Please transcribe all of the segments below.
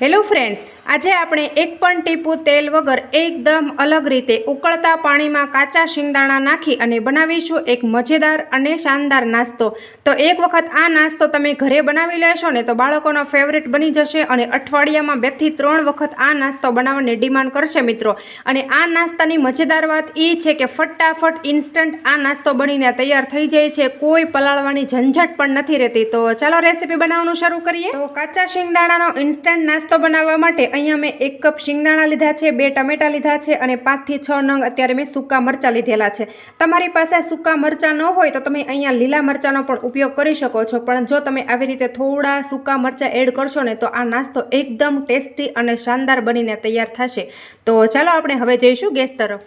Hello friends, આજે આપણે એક પણ ટીપું તેલ વગર એકદમ અલગ રીતે ઉકળતા પાણીમાં કાચા શિંગદાણા નાખી અને બનાવીશું એક મજેદાર અને શાનદાર નાસ્તો. તો એક વખત આ નાસ્તો તમે ઘરે બનાવી લેશો ને તો બાળકોનો ફેવરેટ બની જશે અને અઠવાડિયામાં બેથી ત્રણ વખત આ નાસ્તો બનાવવાની ડિમાન્ડ કરશે મિત્રો. અને આ નાસ્તાની મજેદાર વાત એ છે કે ફટાફટ ઇન્સ્ટન્ટ આ નાસ્તો બનીને તૈયાર થઈ જાય છે. કોઈ પલાળવાની ઝંઝટ પણ નથી રહેતી. તો ચાલો રેસીપી બનાવવાનું શરૂ કરીએ. તો કાચા શિંગદાણાનો ઇન્સ્ટન્ટ નાસ્તો બનાવવા માટે અહીંયા મેં એક કપ શિંગદાણા લીધા છે, બે ટમેટાં લીધા છે અને પાંચથી છ નંગ અત્યારે મેં સૂકા મરચાં લીધેલા છે. તમારી પાસે સૂકા મરચાં ન હોય તો તમે અહીંયા લીલા મરચાંનો પણ ઉપયોગ કરી શકો છો. પણ જો તમે આવી રીતે થોડા સૂકા મરચાં એડ કરશો ને તો આ નાસ્તો એકદમ ટેસ્ટી અને શાનદાર બનીને તૈયાર થશે. તો ચાલો આપણે હવે જઈશું ગેસ તરફ.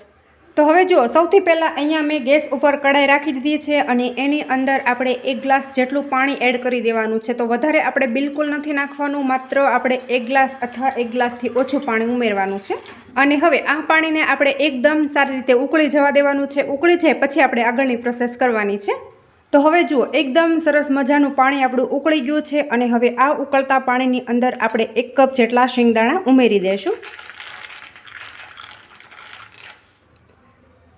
તો હવે જુઓ સૌથી પહેલાં અહીંયા મેં ગેસ ઉપર કઢાઈ રાખી દીધી છે અને એની અંદર આપણે એક ગ્લાસ જેટલું પાણી એડ કરી દેવાનું છે. તો વધારે આપણે બિલકુલ નથી નાખવાનું, માત્ર આપણે એક ગ્લાસ અથવા એક ગ્લાસથી ઓછું પાણી ઉમેરવાનું છે. અને હવે આ પાણીને આપણે એકદમ સારી રીતે ઉકળી જવા દેવાનું છે. ઉકળી જાય પછી આપણે આગળની પ્રોસેસ કરવાની છે. તો હવે જુઓ, એકદમ સરસ મજાનું પાણી આપણું ઉકળી ગયું છે અને હવે આ ઉકળતા પાણીની અંદર આપણે એક કપ જેટલા શિંગદાણા ઉમેરી દઈશું.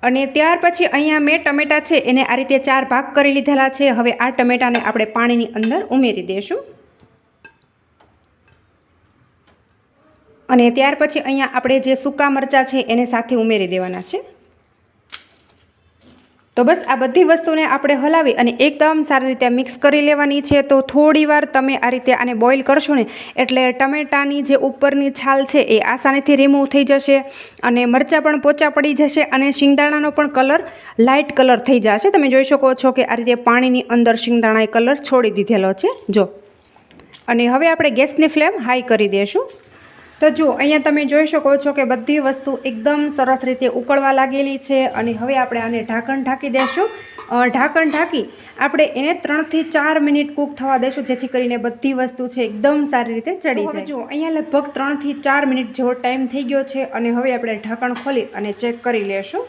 અને ત્યાર પછી અહીંયા મેં ટમેટા છે, એને આ રીતે ચાર ભાગ કરી લીધેલા છે. હવે આ ટમેટાને આપણે પાણીની અંદર ઉમેરી દઈશું અને ત્યાર પછી અહીંયા આપણે જે સૂકા મરચાં છે, એને સાથે ઉમેરી દેવાના છે. તો બસ આ બધી વસ્તુને આપણે હલાવી અને એકદમ સારી રીતે મિક્સ કરી લેવાની છે. તો થોડી વાર તમે આ રીતે આને બોઇલ કરશો ને એટલે ટમેટાની જે ઉપરની છાલ છે એ આસાનીથી રિમૂવ થઈ જશે અને મરચાં પણ પોચા પડી જશે અને શિંગદાણાનો પણ કલર લાઇટ કલર થઈ જશે. તમે જોઈ શકો છો કે આ રીતે પાણીની અંદર શિંગદાણાએ કલર છોડી દીધેલો છે. જો. અને હવે આપણે ગેસની ફ્લેમ હાઈ કરી દઈશું તો જો અહીંયા તમે જોઈ શકો છો કે બધી વસ્તુ એકદમ સરસ રીતે ઉકળવા લાગેલી છે અને હવે આપણે આને ઢાંકણ ઢાંકી દઈશું ઢાંકણ ઢાંકી આપણે એને ત્રણથી ચાર મિનિટ કૂક થવા દેશું જેથી કરીને બધી વસ્તુ છે એકદમ સારી રીતે ચડી જાય. જુઓ અહીંયા લગભગ ત્રણથી ચાર મિનિટ જેવો ટાઈમ થઈ ગયો છે અને હવે આપણે ઢાંકણ ખોલી અને ચેક કરી લેશું.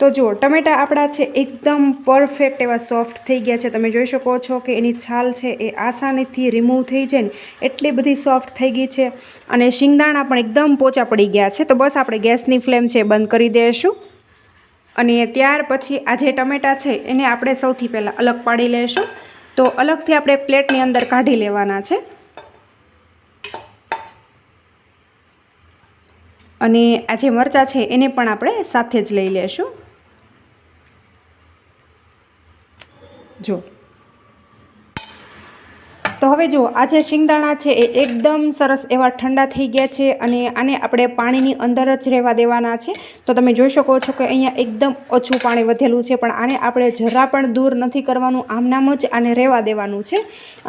તો જુઓ, ટમેટા આપણા છે એકદમ પરફેક્ટ એવા સોફ્ટ થઈ ગયા છે. તમે જોઈ શકો છો કે એની છાલ છે એ આસાનીથી રિમૂવ થઈ જાય ને એટલી બધી સોફ્ટ થઈ ગઈ છે. અને શિંગદાણા પણ એકદમ પોચા પડી ગયા છે. તો બસ આપણે ગેસની ફ્લેમ છે બંધ કરી દઈશું અને ત્યાર પછી આ જે ટમેટા છે એને આપણે સૌથી પહેલાં અલગ પાડી લઈશું તો અલગથી આપણે પ્લેટની અંદર કાઢી લેવાના છે. અને આ જે મરચાં છે એને પણ આપણે સાથે જ લઈ લેશું. જો તો હવે જુઓ, આ જે શિંગદાણા છે એ એકદમ સરસ એવા ઠંડા થઈ ગયા છે અને આને આપણે પાણીની અંદર જ રહેવા દેવાના છે. તો તમે જોઈ શકો છો કે અહીંયા એકદમ ઓછું પાણી વધેલું છે, પણ આને આપણે જરા પણ દૂર નથી કરવાનું આમનામ જ આને રહેવા દેવાનું છે.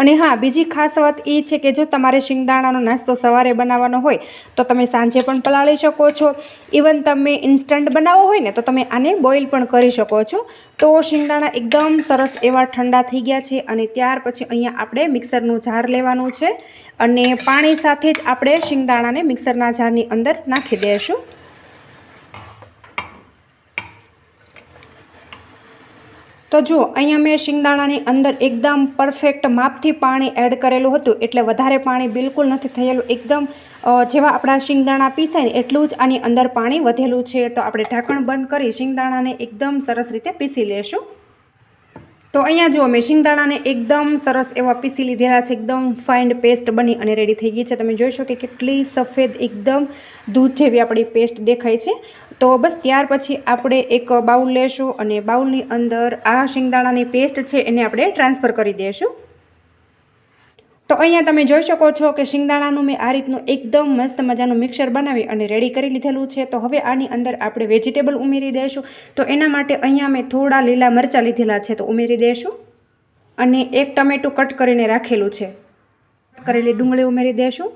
અને હા, બીજી ખાસ વાત એ છે કે જો તમારે શિંગદાણાનો નાસ્તો સવારે બનાવવાનો હોય, તો તમે સાંજે પણ પલાળી શકો છો. ઇવન તમે ઇન્સ્ટન્ટ બનાવવો હોય ને, તો તમે આને બોઇલ પણ કરી શકો છો. તો શિંગદાણા એકદમ સરસ એવા ઠંડા થઈ ગયા છે અને ત્યાર પછી અહીંયા આપણે મિક્સરનું જાર લેવાનું છે અને પાણી સાથે જ આપણે શિંગદાણાને મિક્સરના જારની અંદર નાખી દઈશું. તો જુઓ અહીંયા મેં શિંગદાણાની અંદર એકદમ પરફેક્ટ માપથી પાણી એડ કરેલું હતું, એટલે વધારે પાણી બિલકુલ નથી થયેલું. એકદમ જેવા આપણા શિંગદાણા પીસાય ને એટલું જ આની અંદર પાણી વધેલું છે. તો આપણે ઢાંકણ બંધ કરી શિંગદાણાને એકદમ સરસ રીતે પીસી લેશું તો અહીંયા જુઓ મેં શિંગદાણાને એકદમ સરસ એવા પીસી લીધેલા છે, એકદમ ફાઇન્ડ પેસ્ટ બની અને રેડી થઈ ગઈ છે. તમે જોઈ શકો કે કેટલી સફેદ, એકદમ દૂધ જેવી આપણી પેસ્ટ દેખાય છે. તો બસ ત્યાર પછી આપણે એક બાઉલ લેશું અને બાઉલની અંદર આ શિંગદાણાની પેસ્ટ છે એને આપણે ટ્રાન્સફર કરી દઈશું. તો અહીંયા તમે જોઈ શકો છો કે શિંગદાણાનું મેં આ રીતનું એકદમ મસ્ત મજાનું મિક્સર બનાવી અને રેડી કરી લીધેલું છે. તો હવે આની અંદર આપણે વેજીટેબલ ઉમેરી દઈશું. તો એના માટે અહીંયા મેં થોડા લીલા મરચાં લીધેલા છે. તો ઉમેરી દઈશું અને એક ટમેટું કટ કરીને રાખેલું છે. કરેલી ડુંગળી ઉમેરી દઈશું.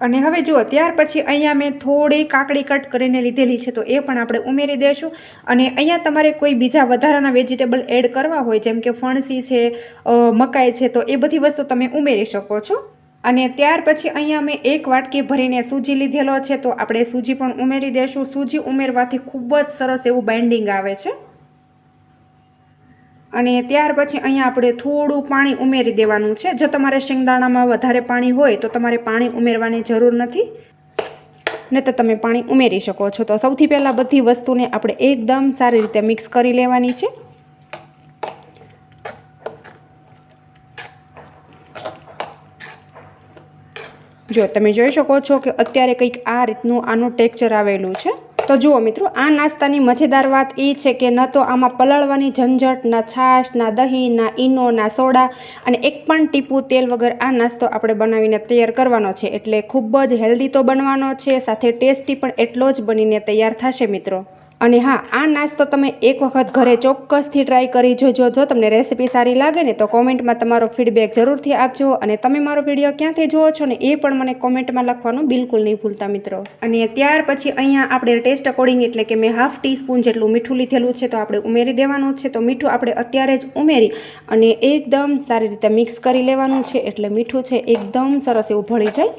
અને હવે જુઓ, ત્યાર પછી અહીંયા મેં થોડી કાકડી કટ કરીને લીધેલી છે, તો એ પણ આપણે ઉમેરી દઈશું અને અહીંયા તમારે કોઈ બીજા વધારાના વેજીટેબલ એડ કરવા હોય, જેમ કે ફણસી છે મકાઈ છે, તો એ બધી વસ્તુ તમે ઉમેરી શકો છો. અને ત્યાર પછી અહીંયા મેં એક વાટકી ભરીને સૂજી લીધેલો છે, તો આપણે સૂજી પણ ઉમેરી દઈશું સૂજી ઉમેરવાથી ખૂબ જ સરસ એવું બાઇન્ડિંગ આવે છે. અને ત્યાર પછી અહીંયા આપણે થોડું પાણી ઉમેરી દેવાનું છે. જો તમારે શિંગદાણામાં વધારે પાણી હોય તો તમારે પાણી ઉમેરવાની જરૂર નથી. ને તો તમે પાણી ઉમેરી શકો છો. તો સૌથી પહેલાં બધી વસ્તુને આપણે એકદમ સારી રીતે મિક્સ કરી લેવાની છે. જો તમે જોઈ શકો છો કે અત્યારે કંઈક આ રીતનું આનું ટેક્ચર આવેલું છે. તો જુઓ મિત્રો, આ નાસ્તાની મજેદાર વાત એ છે કે ન તો આમાં પલાળવાની ઝંઝટ, ના છાશ, ના દહીં, ના ઈનો, ના સોડા અને એક પણ ટીપું તેલ વગર આ નાસ્તો આપણે બનાવીને તૈયાર કરવાનો છે. એટલે ખૂબ જ હેલ્ધી તો બનવાનો છે, સાથે ટેસ્ટી પણ એટલો જ બનીને તૈયાર થશે મિત્રો. અને હા, આ નાસ્તો તમે એક વખત ઘરે ચોક્કસથી ટ્રાય કરી જોજો. જો તમને રેસીપી સારી લાગે ને, તો કોમેન્ટમાં તમારો ફીડબેક જરૂરથી આપજો અને તમે મારો વીડિયો ક્યાંથી જુઓ છો ને, એ પણ મને કોમેન્ટમાં લખવાનું બિલકુલ નહીં ભૂલતા મિત્રો. અને ત્યાર પછી અહીંયા આપણે ટેસ્ટ અકોર્ડિંગ એટલે કે મેં હાફ ટીસ્પૂન જેટલું મીઠું લીધેલું છે, તો આપણે ઉમેરી દેવાનું છે. તો મીઠું આપણે અત્યારે જ ઉમેરી અને એકદમ સારી રીતે મિક્સ કરી લેવાનું છે, એટલે મીઠું છે, એકદમ સરસ એવું ભળી જાય.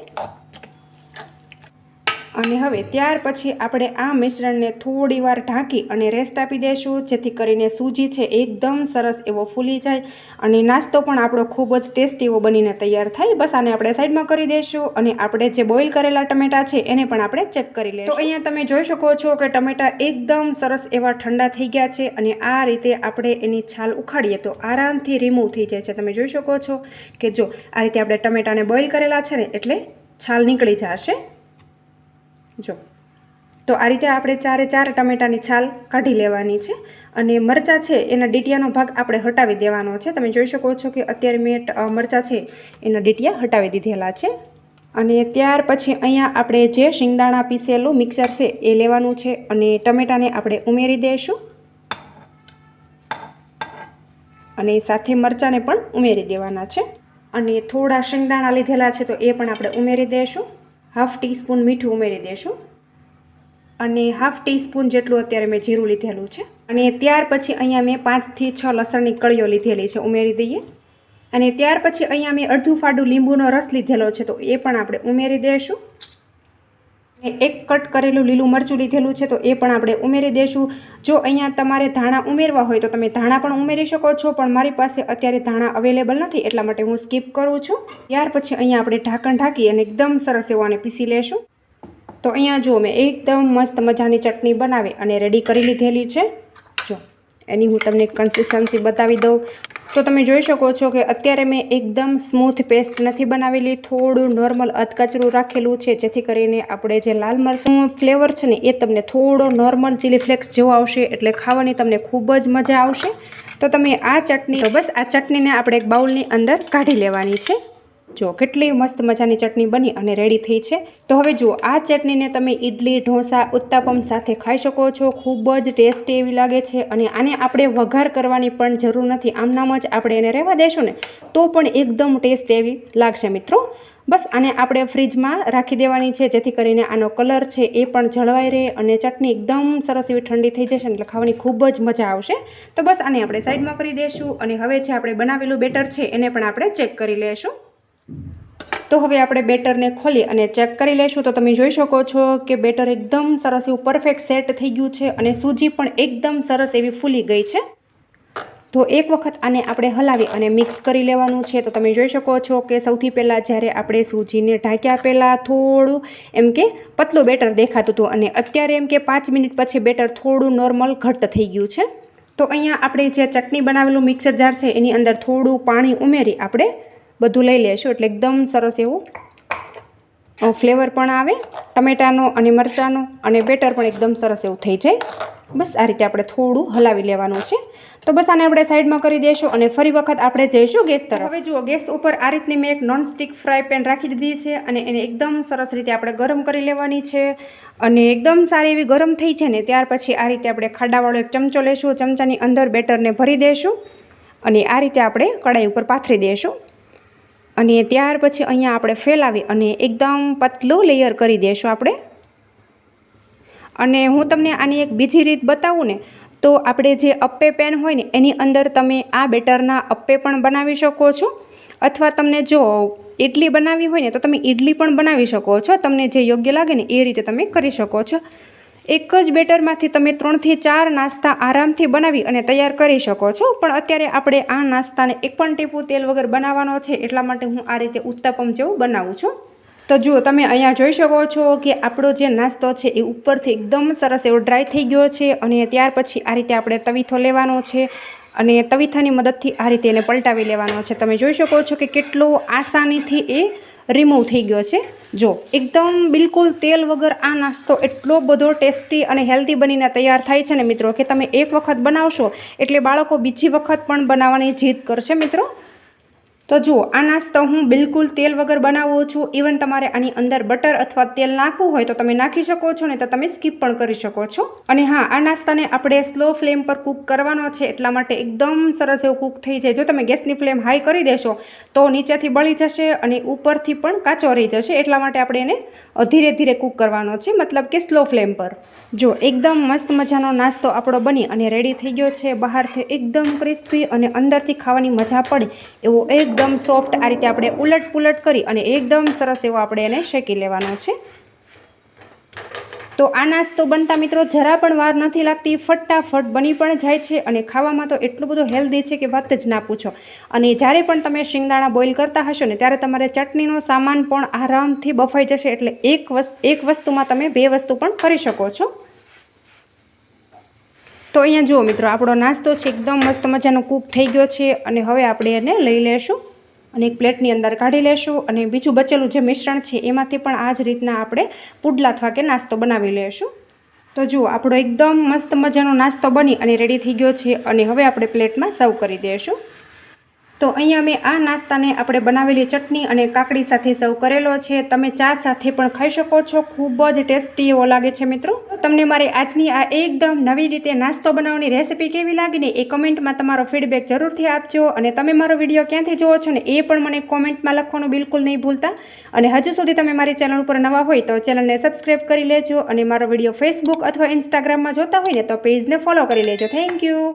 અને હવે ત્યાર પછી આપણે આ મિશ્રણને થોડી વાર ઢાંકી અને રેસ્ટ આપી દઈશું જેથી કરીને સૂજી છે એકદમ સરસ એવો ફૂલી જાય અને નાસ્તો પણ આપણો ખૂબ જ ટેસ્ટી એવો બનીને તૈયાર થાય. બસ આને આપણે સાઈડમાં કરી દઈશું અને આપણે જે બોઇલ કરેલા ટમેટા છે એને પણ આપણે ચેક કરી લઈશું તો અહીંયા તમે જોઈ શકો છો કે ટમેટા એકદમ સરસ એવા ઠંડા થઈ ગયા છે અને આ રીતે આપણે એની છાલ ઉખાડીએ તો આરામથી રિમૂવ થઈ જાય છે. તમે જોઈ શકો છો કે જો આ રીતે આપણે ટમેટાને બોઇલ કરેલા છે ને એટલે છાલ નીકળી જશે. જો. તો આ રીતે આપણે ચારે ચાર ટમેટાની છાલ કાઢી લેવાની છે અને મરચાં છે એના ડીટિયાનો ભાગ આપણે હટાવી દેવાનો છે. તમે જોઈ શકો છો કે અત્યારે મેં મરચાં છે એના ડીટિયા હટાવી દીધેલા છે. અને ત્યાર પછી અહીંયા આપણે જે શિંગદાણા પીસેલું મિક્સર છે એ લેવાનું છે અને ટમેટાને આપણે ઉમેરી દઈશું અને સાથે મરચાંને પણ ઉમેરી દેવાના છે. અને થોડા શિંગદાણા લીધેલા છે તો એ પણ આપણે ઉમેરી દઈશું હાફ ટીસ્પૂન મીઠું ઉમેરી દઈશું અને હાફ ટીસ્પૂન જેટલું અત્યારે મેં જીરું લીધેલું છે. અને ત્યાર પછી અહીંયા મેં પાંચથી છ લસણની કળીઓ લીધેલી છે, ઉમેરી દઈએ. અને ત્યાર પછી અહીંયા મેં અડધું ફાડું લીંબુનો રસ લીધેલો છે, તો એ પણ આપણે ઉમેરી દઈશું એક કટ કરેલું લીલું મરચું લીધેલું છે, તો એ પણ આપણે ઉમેરી દઈશું જો અહીંયા તમારે ધાણા ઉમેરવા હોય, તો તમે ધાણા પણ ઉમેરી શકો છો, પણ મારી પાસે અત્યારે ધાણા અવેલેબલ નથી, એટલા માટે હું સ્કીપ કરું છું. ત્યાર પછી અહીંયા આપણે ઢાંકણ ઢાંકી અને એકદમ સરસ એવો આને પીસી લેશું. તો અહીંયા જુઓ મેં એકદમ મસ્ત મજાની ચટણી બનાવી અને રેડી કરી લીધેલી છે. એની હું તમને કન્સિસ્ટન્સી બતાવી દઉં. તો તમે જોઈ શકો છો કે અત્યારે મેં એકદમ સ્મૂથ પેસ્ટ નથી બનાવેલી, થોડું નોર્મલ અધકચરું રાખેલું છે, જેથી કરીને આપણે જે લાલ મરચું ફ્લેવર છે ને, એ તમને થોડો નોર્મલ ચીલી ફ્લેક્સ જેવો આવશે, એટલે ખાવાની તમને ખૂબ જ મજા આવશે. તો તમે આ ચટણી, તો બસ આ ચટણીને આપણે એક બાઉલની અંદર કાઢી લેવાની છે. જો કેટલી મસ્ત મજાની ચટણી બની અને રેડી થઈ છે. તો હવે જુઓ, આ ચટણીને તમે ઇડલી ઢોસા, ઉત્તાપમ સાથે ખાઈ શકો છો. ખૂબ જ ટેસ્ટી એવી લાગે છે અને આને આપણે વઘાર કરવાની પણ જરૂર નથી. આમનામ જ આપણે એને રહેવા દેશું ને, તો પણ એકદમ ટેસ્ટ એવી લાગશે મિત્રો. બસ આને આપણે ફ્રીજમાં રાખી દેવાની છે, જેથી કરીને આનો કલર છે એ પણ જળવાઈ રહે અને ચટણી એકદમ સરસ એવી ઠંડી થઈ જશે એટલે ખાવાની ખૂબ જ મજા આવશે. તો બસ આને આપણે સાઈડમાં કરી દઈશું અને હવે જે આપણે બનાવેલું બેટર છે એને પણ આપણે ચેક કરી લઈશું તો હવે આપણે બેટરને ખોલી અને ચેક કરી લઈશું. તો તમે જોઈ શકો છો કે બેટર એકદમ સરસ એવું પરફેક્ટ સેટ થઈ ગયું છે અને સૂજી પણ એકદમ સરસ એવી ફૂલી ગઈ છે. તો એક વખત આને આપણે હલાવી અને મિક્સ કરી લેવાનું છે. તો તમે જોઈ શકો છો કે સૌથી પહેલાં જ્યારે આપણે સૂજીને ઢાંક્યા પહેલાં થોડું એમ કે પતલું બેટર દેખાતું હતું અને અત્યારે એમ કે પાંચ મિનિટ પછી બેટર થોડું નોર્મલ ઘટ્ટ થઈ ગયું છે. તો અહીંયા આપણે જે ચટણી બનાવેલું મિક્સર જાર છે એની અંદર થોડું પાણી ઉમેરી આપણે બધું લઈ લેશું એટલે એકદમ સરસ એવું ફ્લેવર પણ આવે. ટમેટાનો અને મરચાંનો અને બેટર પણ એકદમ સરસ એવું થઈ જાય. બસ આ રીતે આપણે થોડું હલાવી લેવાનું છે. તો બસ આને આપણે સાઈડમાં કરી દઈશું અને ફરી વખત આપણે જઈશું ગેસ તરફ. હવે જુઓ, ગેસ ઉપર આ રીતની મેં એક નોનસ્ટિક ફ્રાય પેન રાખી દીધી છે અને એને એકદમ સરસ રીતે આપણે ગરમ કરી લેવાની છે. અને એકદમ સારી એવી ગરમ થઈ છે ને, ત્યાર પછી આ રીતે આપણે ખાડાવાળો એક ચમચો લેશું. ચમચાની અંદર બેટરને ભરી દઈશું અને આ રીતે આપણે કડાઈ ઉપર પાથરી દઈશું અને ત્યાર પછી અહીંયા આપણે ફેલાવી અને એકદમ પતલું લેયર કરી દઈશું આપણે. અને હું તમને આની એક બીજી રીત બતાવું ને, તો આપણે જે અપ્પે પેન હોય ને, એની અંદર તમે આ બેટરના અપ્પે પણ બનાવી શકો છો. અથવા તમને જો ઇડલી બનાવવી હોય ને, તો તમે ઇડલી પણ બનાવી શકો છો. તમને જે યોગ્ય લાગે ને, એ રીતે તમે કરી શકો છો. એક જ બેટરમાંથી તમે ત્રણથી ચાર નાસ્તા આરામથી બનાવી અને તૈયાર કરી શકો છો. પણ અત્યારે આપણે આ નાસ્તાને એક પણ ટીપું તેલ વગર બનાવવાનો છે, એટલા માટે હું આ રીતે ઉત્તપમ જેવું બનાવું છું. તો જુઓ, તમે અહીંયા જોઈ શકો છો કે આપણો જે નાસ્તો છે એ ઉપરથી એકદમ સરસ એવો ડ્રાય થઈ ગયો છે અને ત્યાર પછી આ રીતે આપણે તવીથો લેવાનો છે અને તવીથાની મદદથી આ રીતે એને પલટાવી લેવાનો છે. તમે જોઈ શકો છો કે કેટલો આસાનીથી એ રિમૂવ થઈ ગયો છે. જો, એકદમ બિલકુલ તેલ વગર આ નાસ્તો એટલો બધો ટેસ્ટી અને હેલ્ધી બનીને તૈયાર થાય છે ને મિત્રો, કે તમે એક વખત બનાવશો એટલે બાળકો બીજી વખત પણ બનાવવાની જીદ કરશે મિત્રો. તો જુઓ, આ નાસ્તો હું બિલકુલ તેલ વગર બનાવું છું. ઇવન તમારે આની અંદર બટર અથવા તેલ નાખવું હોય તો તમે નાખી શકો છો ને તો તમે સ્કીપ પણ કરી શકો છો. અને હા, આ નાસ્તાને આપણે સ્લો ફ્લેમ પર કૂક કરવાનો છે, એટલા માટે એકદમ સરસ એવું કૂક થઈ જાય. જો તમે ગેસની ફ્લેમ હાઈ કરી દેશો, તો નીચેથી બળી જશે અને ઉપરથી પણ કાચો રહી જશે. એટલા માટે આપણે એને ધીરે ધીરે કૂક કરવાનો છે, મતલબ કે સ્લો ફ્લેમ પર. જો એકદમ મસ્ત મજાનો નાસ્તો આપણો બની અને રેડી થઈ ગયો છે. બહારથી એકદમ ક્રિસ્પી અને અંદરથી ખાવાની મજા પડે. એવો એકદમ સોફ્ટ આ રીતે આપણે ઉલટ પુલટ કરી અને એકદમ સરસ એવો આપણે એને શેકી લેવાનો છે. તો આ નાસ્તો બનતા મિત્રો જરા પણ વાર નથી લાગતી, ફટાફટ બની પણ જાય છે અને ખાવામાં તો એટલું બધું હેલ્ધી છે કે વાત જ ના પૂછો. અને જ્યારે પણ તમે શિંગદાણા બોઇલ કરતા હશો ને ત્યારે તમારે ચટણીનો સામાન પણ આરામથી બફાઈ જશે એટલે એક વસ્તુ, એક વસ્તુમાં તમે બે વસ્તુ પણ કરી શકો છો. તો અહીંયા જુઓ મિત્રો, આપણો નાસ્તો છે, એકદમ મસ્ત મજાનો કૂક થઈ ગયો છે અને હવે આપણે એને લઈ લેશું અને એક પ્લેટની અંદર કાઢી લેશું અને બીજું બચેલું જે મિશ્રણ છે, એમાંથી પણ આ જ રીતના આપણે પુડલા અથવા કે નાસ્તો બનાવી લેશું. તો જુઓ, આપણો એકદમ મસ્ત મજાનો નાસ્તો બની અને રેડી થઈ ગયો છે અને હવે આપણે પ્લેટમાં સર્વ કરી દઈશું તો અહીંયા મેં આ નાસ્તાને આપણે બનાવેલી ચટણી અને કાકડી સાથે સર્વ કરેલો છે. તમે ચા સાથે પણ ખાઈ શકો છો. ખૂબ જ ટેસ્ટી એવો લાગે છે મિત્રો. તમને મારી આજની આ એકદમ નવી રીતે નાસ્તો બનાવવાની રેસીપી કેવી લાગીને એ કમેન્ટમાં તમારો ફીડબેક જરૂરથી આપજો. અને તમે મારો વીડિયો ક્યાંથી જોવો છો ને એ પણ મને કોમેન્ટમાં લખવાનું બિલકુલ નહીં ભૂલતા. અને હજુ સુધી તમે મારી ચેનલ ઉપર નવા હોય તો ચેનલને સબસ્ક્રાઈબ કરી લેજો. અને મારો વીડિયો ફેસબુક અથવા ઇન્સ્ટાગ્રામમાં જોતા હોય ને તો પેજને ફોલો કરી લેજો. Thank you.